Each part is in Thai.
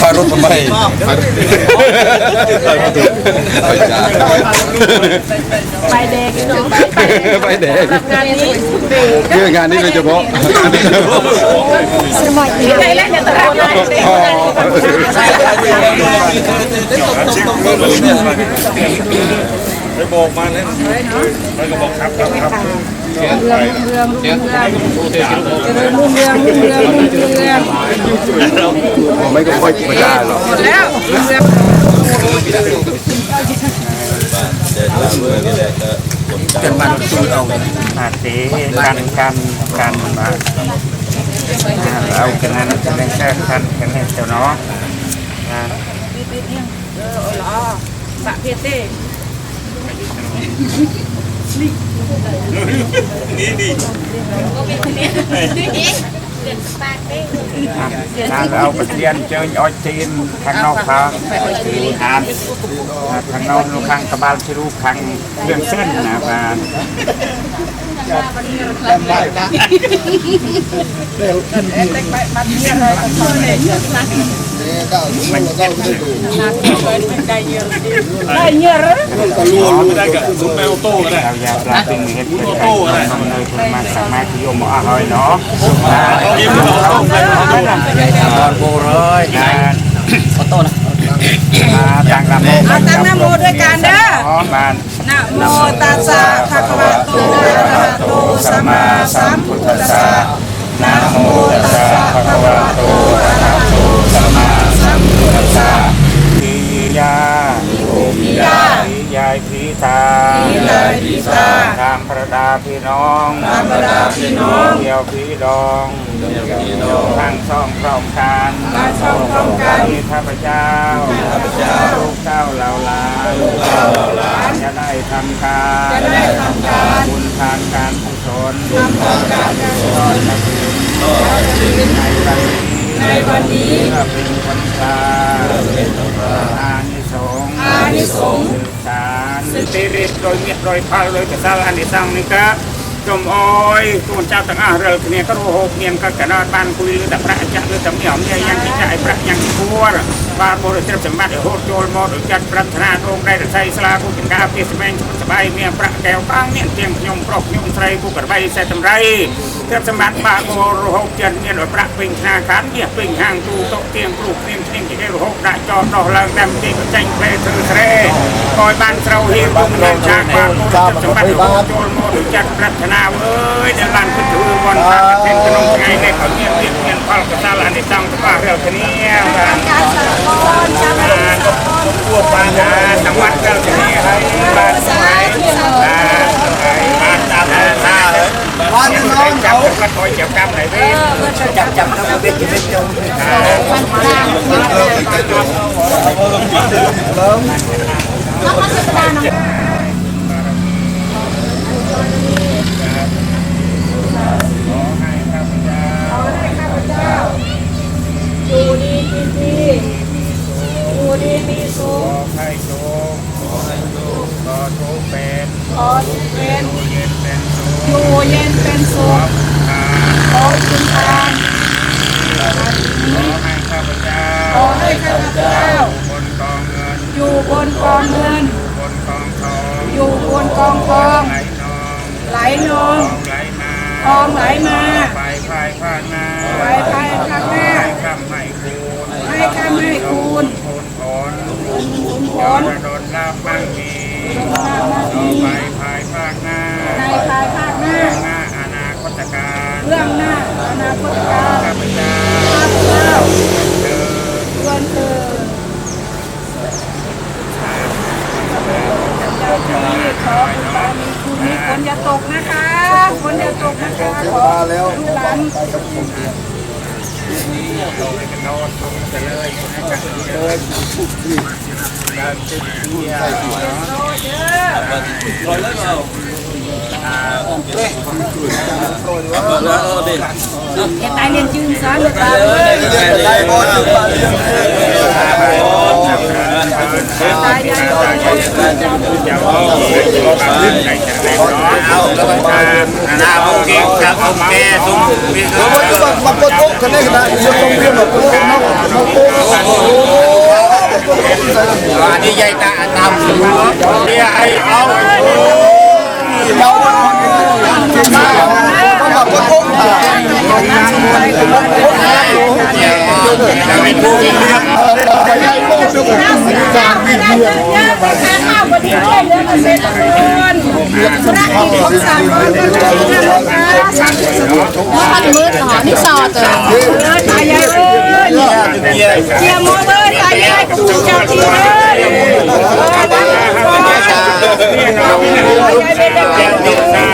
โอ้ถ่ายรถทำไมถ่ายรถถ่ายรถไปจ้าใบแดงเนาะไปแดงงานนี้เรื่องงานนี้โดยเฉพาะสมัยนี้ใครเล่นเนี่ยตลาดเลยอ๋อ ไปบอกมาเลยมันก็บอกครับครับครับ เรื่องเรื่องเรื่องเรื่องเรื่องเรื่องเรื่อง ไม่ก็ค่อยไม่ได้หรอก หมดแล้วเรื่อง จนมันคือเอาอาเตกันกันกันมาเอากันนั้นจะได้แค่กันกันให้เจ้าเนาะ สะเพเต้ งานเอาไปเรียนเจออ้อยจีนทางนอกเขาทานทางนอกลูกข้างกระบาลที่ลูกข้างเรื่องเส้นนะบ้าน ได้เยอะหรือ ไม่ได้กับซุปแมวโต้ នេះនេះតាមរោប្រធានជើញអុចទៀនខាងនោះផងអានខាងនោះនោះខាងក្បាលជ្រូកខាងគ្រឿងសឿនណាបាទចាំបាយដាក់ពេលអត់តែបាត់មានហើយអត់ខ្លួននេះ โบเลยการขอโต้นะต่างกันเอาตั้งนะโมด้วยกันเด้ออ๋อบ้านนะโมตัสสะภะคะวะโตอะระหะโตสัมมาสัมพุทธัสสะนะโมตัสสะภะคะวะโตอะระหะโตสัมมาสัมพุทธัสสะปิยาปิยาปิยายพีตาปิยายพีตาตามประดา พี่น้องตามประดาพี่น้องเดียวพี่ดองเดียวพี่ดองทางช่องพร้อมกันทางช่องพร้อมกันมีข้าพเจ้าข้าพเจ้าลูกเจ้าเหล่าหลานลูกเจ้าเหล่าหลานจะได้ทำการจะได้ทำการบุญทานการกุศลบุญทานการกุศลทอดกฐินในวันนี้เพื่อเป็นคนกลางอานิสงส์อานิสงส์สืบสารสติริตโดยเมียดโดยพาโดยกระซาอานิสังนี่ก็จมอ้อยตุนเจ้าต่างอาเริกเนี่ยก็รู้หกเนียนก็กระดา និតិរៀបរយមាសរយផលរយកសាលអានិសង្ឃនេះកាសូមអើយទូនចៅទាំងអស់រើគ្នាក៏រហូតមានក៏កណត់បានគួយលើតែប្រាក់ចាក់លើតែមានអំណាចយ៉ាងទីចាក់ឲ្យប្រាក់យ៉ាងគួរ เป็นกาเพียสแมงสบายเมียพระแก้วก้างเนี่ยเตียงยมครบยมไตรผู้กระใบใส่ตำไรเทียบสมบัติบ้านบริหกจันเนี่ยโดยพระเป็นธนาคารเนี่ยเป็นห้างตู้โต๊ะเตียงปลูกเตียงเตียงที่ได้หกได้จอดดอกลังดำที่ก็จังเพลถือเทรคอยบ้านเราเฮียบุญเงินชาติบ้านบริสุทธิ์สมบัติโหดโจรมอดจัดปรัชนาเอ้ยเดี๋ยวลันขึ้นถือวันพระเป็นขนมไงใน เขาเนี่ยเรียกเงินพัลกษาลาในจังหวัดเรียวเนียบ้าน การสารกรชาวบ้าน พวกบ้านนาจังหวัดเรียวเนียให้บ้านสมัยบ้านบ้านตามท่าเลยบ้านน้องจับกระถอยจับกำไหนเว้ยจับจับกำเป็นเป็นจง วันกลางวันกลางแล้วมาสุด อยู่ดีกินดีอยู่ดีมีสุขขอให้โชคขอให้โชคขอโชคเป็นขอเป็นเย็นเป็นสุขอยู่เย็นเป็นสุขทาขอคุณทานขอให้ข้าพเจ้าขอให้ข้าพเจ้าบนกองเงินอยู่บนกองเงิน บนกองทองอยู่บนกองทองไหลนองไหลนอง ทองไหลมาทองไหลมา ไป พายพานมาไปภายข้างหน้าให้คำให้คูณให้ข้ามให้คูณคูณผลผยอลดโดนลาบมั่งมีต่อไปภายภาคหน้าในภายภาคหน้าหน้าอนาคตการเรื่องหน้าอนาคตการข้าพเจ้าข้าพเจ้าเดินเพื่อนเธอเจ้าจะมีขอบุญบารมีคุณ มีฝนอย่าตกนะคะฝนอย่าตกนะคะขอลูกหลานอย่าตายเรียนชื่อซ้อนเลยครับ Hãy subscribe cho kênh Ghiền Mì Gõ Để không bỏ lỡ những video hấp dẫn đi dây ta nằm đi ai ông đâu มันมืดหรอนี่ซอตัวตายายเอ้ยเจียมอเอ้ยตายายจูเจ้าทีเอ้ยตายายเอ้ย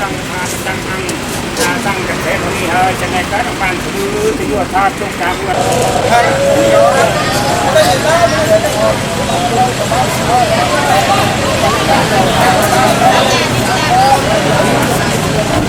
សង្ឃាតាំងអង្គថាសង្ឃទេមុនីហើយចំណែកកើតបានគឺទយោថាជុំការវត្តហើយយោតែតាមទៅ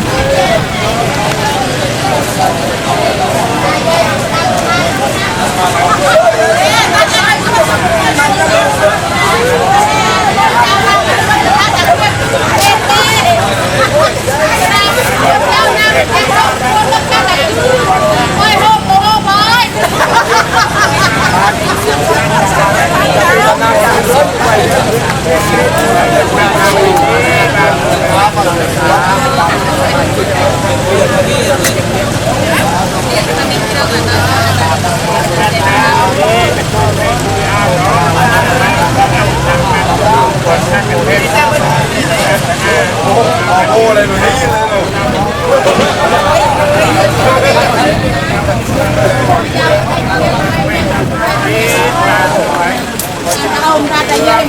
Kontrata yan.